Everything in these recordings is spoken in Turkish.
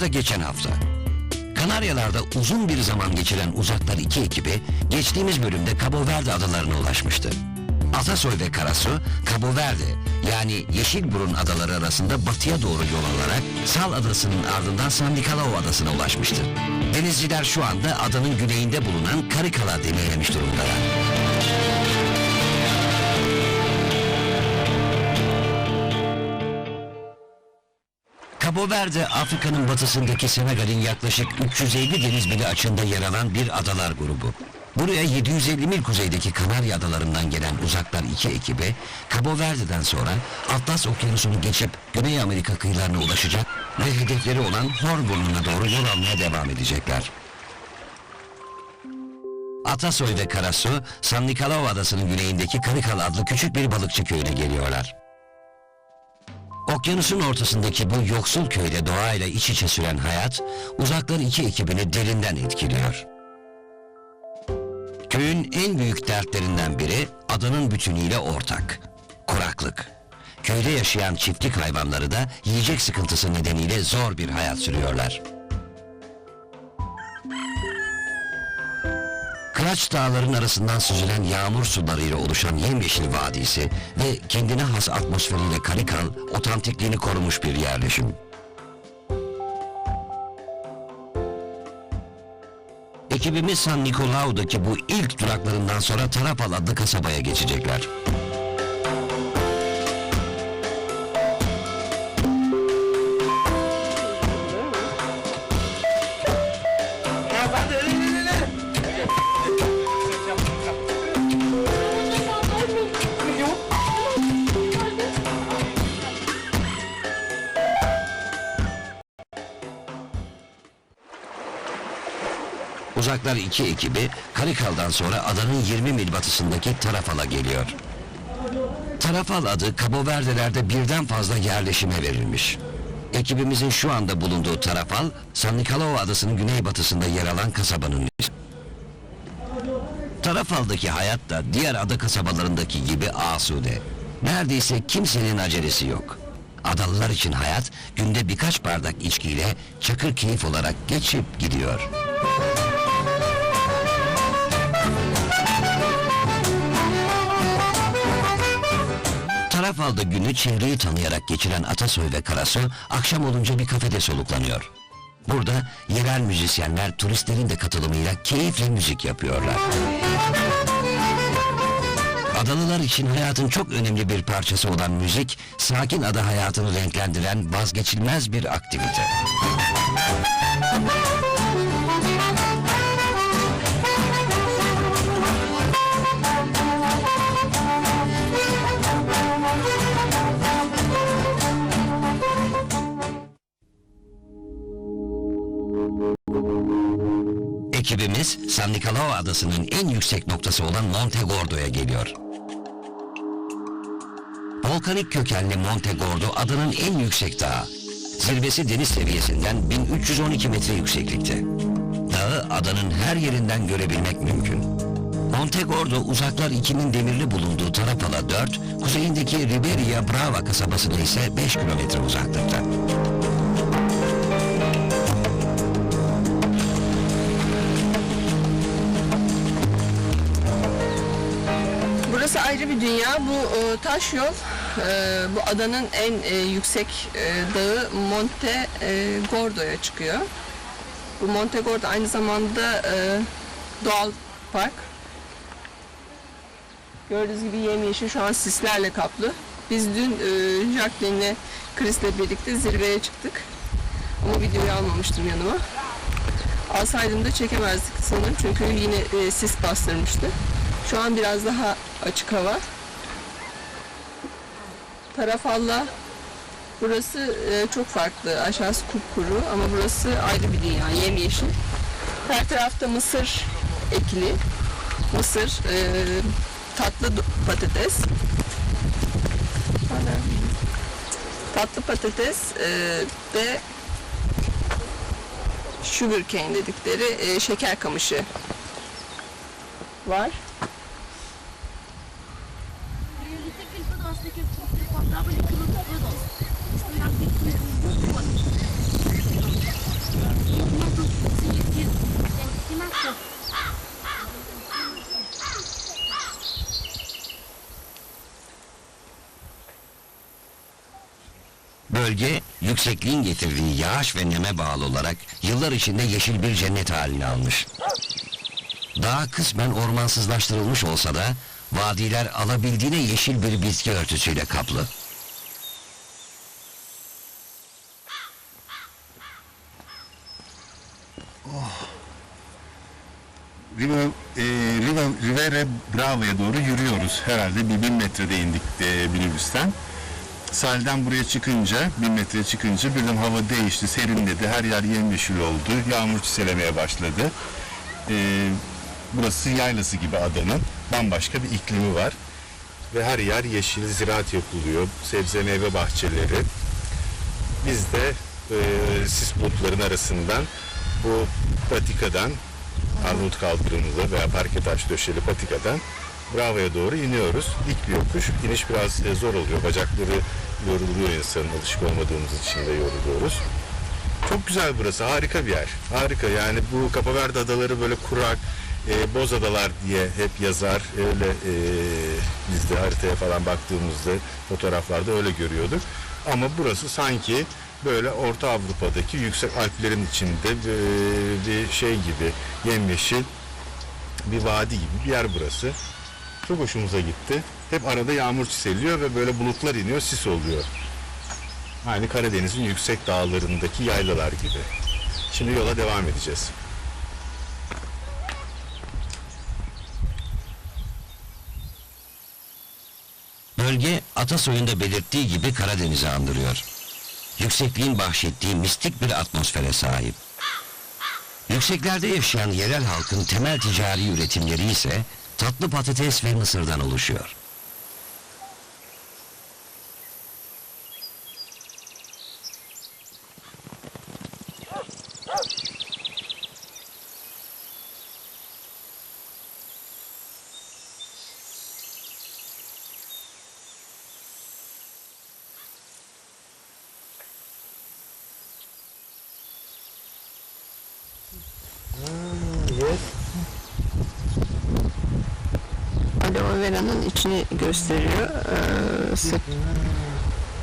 Uzaklarda geçen hafta. Kanaryalarda uzun bir zaman geçiren uzaklar iki ekibi geçtiğimiz bölümde Cabo Verde adalarına ulaşmıştı. Atasoy ve Karasu, Cabo Verde yani Yeşilburun adaları arasında batıya doğru yol alarak Sal adasının ardından San Nicolao adasına ulaşmıştı. Denizciler şu anda adanın güneyinde bulunan Karikala demirlemiş durumdalar. Cabo Verde, Afrika'nın batısındaki Senegal'in yaklaşık 350 deniz mili açığında yer alan bir adalar grubu. Buraya 750 mil kuzeydeki Kanarya adalarından gelen uzaklar iki ekibi, Cabo Verde'den sonra Atlas Okyanusu'nu geçip Güney Amerika kıyılarına ulaşacak ve hedefleri olan Horn burnuna doğru yol almaya devam edecekler. Atasoy ve Karasu, San Nicolao adasının güneyindeki Karikal adlı küçük bir balıkçı köyüne geliyorlar. Okyanusun ortasındaki bu yoksul köyde doğayla iç içe süren hayat, uzaklar iki ekibini derinden etkiliyor. Köyün en büyük dertlerinden biri adanın bütünüyle ortak. Kuraklık. Köyde yaşayan çiftlik hayvanları da yiyecek sıkıntısı nedeniyle zor bir hayat sürüyorlar. Kıraç dağların arasından süzülen yağmur sularıyla oluşan yemyeşil vadisi ve kendine has atmosferiyle Karikal, otantikliğini korumuş bir yerleşim. Ekibimiz San Nicolao'daki bu ilk duraklarından sonra Tarapal adlı kasabaya geçecekler. Uzaklar iki ekibi Karikal'dan sonra adanın 20 mil batısındaki Tarafal'a geliyor. Tarafal adı Cabo Verde'lerde birden fazla yerleşime verilmiş. Ekibimizin şu anda bulunduğu Tarafal, San Nicolao adasının güneybatısında yer alan kasabanın ismi. Tarafal'daki hayat da diğer ada kasabalarındaki gibi asude. Neredeyse kimsenin acelesi yok. Adalılar için hayat günde birkaç bardak içkiyle çakır keyif olarak geçip gidiyor. Tarafal'da günü çevreyi tanıyarak geçiren Atasoy ve Karasu akşam olunca bir kafede soluklanıyor. Burada yerel müzisyenler turistlerin de katılımıyla keyifle müzik yapıyorlar. Adalılar için hayatın çok önemli bir parçası olan müzik, sakin ada hayatını renklendiren vazgeçilmez bir aktivite. Ekibimiz San Nicolao adasının en yüksek noktası olan Monte Gordo'ya geliyor. Volkanik kökenli Monte Gordo adanın en yüksek dağı. Zirvesi deniz seviyesinden 1312 metre yükseklikte. Dağı adanın her yerinden görebilmek mümkün. Monte Gordo uzaklar 2'nin demirli bulunduğu Tarapal'a 4, kuzeyindeki Riberia Brava kasabasına ise 5 kilometre uzaklıkta. Bir dünya. Bu e, taş yol e, bu adanın en e, yüksek e, dağı Monte e, Gordo'ya çıkıyor. Bu Monte Gordo aynı zamanda e, doğal park. Gördüğünüz gibi yemyeşil şu an sislerle kaplı. Biz dün e, Jacqueline'le Chris'le birlikte zirveye çıktık. Ama videoyu almamıştım yanıma. Alsaydım da çekemezdik sanırım çünkü yine e, sis bastırmıştı. Şu an biraz daha açık hava. Tarafalla burası e, çok farklı. Aşağısı kupkuru ama burası ayrı bir dünya. Yemyeşil. Her tarafta mısır ekili. Mısır, e, tatlı patates. Tatlı patates e, ve sugar cane dedikleri e, şeker kamışı var. Bölge yüksekliğin getirdiği yağış ve neme bağlı olarak yıllar içinde yeşil bir cennet halini almış. Dağ kısmen ormansızlaştırılmış olsa da vadiler alabildiğine yeşil bir bitki örtüsüyle kaplı. Riva, e, Riva, Rivera Bravo'ya doğru yürüyoruz. Herhalde bir bin metrede indik e, minibüsten. Sahilden buraya çıkınca, bin metre çıkınca birden hava değişti, serinledi. Her yer yemyeşil oldu. Yağmur çiselemeye başladı. E, burası yaylası gibi adanın. Bambaşka bir iklimi var. Ve her yer yeşil, ziraat yapılıyor. Sebze meyve bahçeleri. Biz de e, sis bulutların arasından bu patikadan Arnavut kaldırımlı veya parke taş döşeli patikadan Bravo'ya doğru iniyoruz. Dik bir yokuş. İniş biraz e, zor oluyor. Bacakları yoruluyor insanın. Alışık olmadığımız için de yoruluyoruz. Çok güzel burası. Harika bir yer. Harika. Yani bu Kapaverde adaları böyle kurak, e, boz adalar diye hep yazar. Öyle e, biz de haritaya falan baktığımızda fotoğraflarda öyle görüyorduk. Ama burası sanki böyle Orta Avrupa'daki yüksek Alplerin içinde e, bir şey gibi yemyeşil bir vadi gibi bir yer burası. Çok hoşumuza gitti. Hep arada yağmur çiseliyor ve böyle bulutlar iniyor, sis oluyor. Aynı Karadeniz'in yüksek dağlarındaki yaylalar gibi. Şimdi yola devam edeceğiz. Bölge Atasoy'un belirttiği gibi Karadeniz'i andırıyor. Yüksekliğin bahşettiği mistik bir atmosfere sahip. Yükseklerde yaşayan yerel halkın temel ticari üretimleri ise tatlı patates ve mısırdan oluşuyor. Vera'nın içini gösteriyor. Ee, sık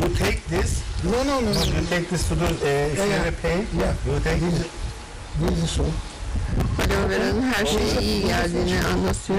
You take this. No, no, no. You take this to the uh, if Yeah, you yeah. have a pain. Yeah. You take this. This is so. aloe vera'nın her şeye iyi geldiğini anlatıyor.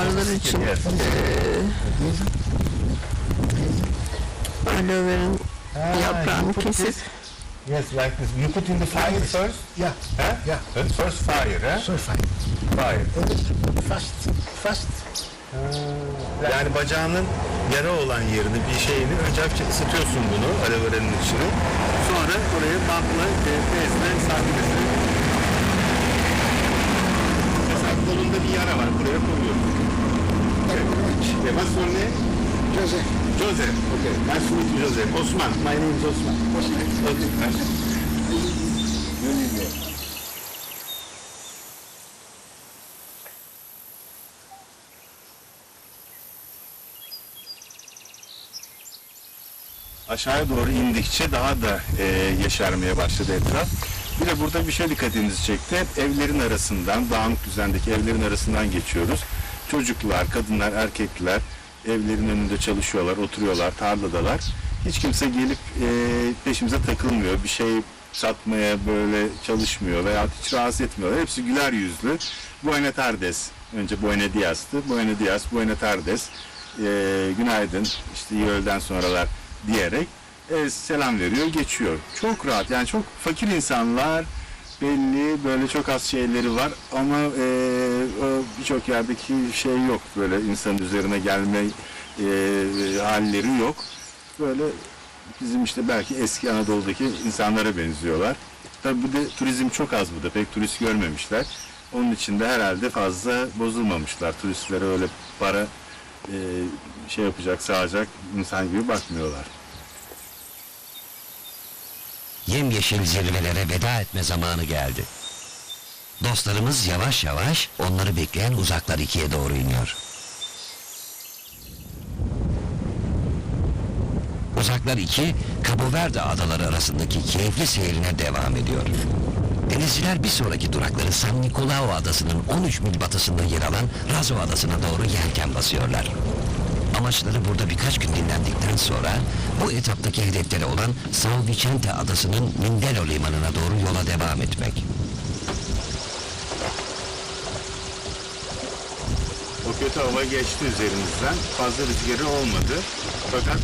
Ağrılar için Yes. aloe vera'nın yaprağını kesip Yes, like this. You put in the fire first. Yeah, Huh? yeah. First fire, huh? so fine. Fire. And it's fast. Yani bacağının yara olan yerini, bir şeyini önce ısıtıyorsun bunu aloe vera'nın içine. Sonra oraya bantla, e, bezle sabitlesin. Mesela kolunda bir yara var, buraya koyuyorsun. Much. Okay, what's your name? Jose. Joseph. Okay, nice to meet you, Joseph. Osman, my name is Osman. Osman. Okay, nice. Aşağıya doğru indikçe daha da e, yeşermeye başladı etraf. Bir de burada bir şey dikkatimizi çekti. Evlerin arasından, dağınık düzendeki evlerin arasından geçiyoruz. Çocuklar, kadınlar, erkekler evlerin önünde çalışıyorlar, oturuyorlar, tarladalar. Hiç kimse gelip e, peşimize takılmıyor. Bir şey satmaya böyle çalışmıyor veya hiç rahatsız etmiyorlar. Hepsi güler yüzlü. Buena tardes. Önce Buena Dias'tı. Buena Dias, Buena tardes. E, günaydın, işte iyi öğleden sonralar diyerek e, selam veriyor, geçiyor. Çok rahat. Yani çok fakir insanlar belli böyle çok az şeyleri var ama e, birçok yerdeki şey yok. Böyle insanın üzerine gelme e, halleri yok. Böyle bizim işte belki eski Anadolu'daki insanlara benziyorlar. Tabii bu de turizm çok az burada. Pek turist görmemişler. Onun için de herhalde fazla bozulmamışlar. Turistlere öyle para e, şey yapacak, sağacak insan gibi bakmıyorlar. Yemyeşil zirvelere veda etme zamanı geldi. Dostlarımız yavaş yavaş onları bekleyen uzaklar ikiye doğru iniyor. Bayraktar 2, Cabo Verde adaları arasındaki keyifli seyrine devam ediyor. Denizciler bir sonraki durakları San Nicolao adasının 13 mil batısında yer alan Razo adasına doğru yelken basıyorlar. Amaçları burada birkaç gün dinlendikten sonra bu etaptaki hedefleri olan Sao Vicente adasının Mindelo limanına doğru yola devam etmek. O kötü hava geçti üzerimizden. Fazla rüzgarı olmadı. Fakat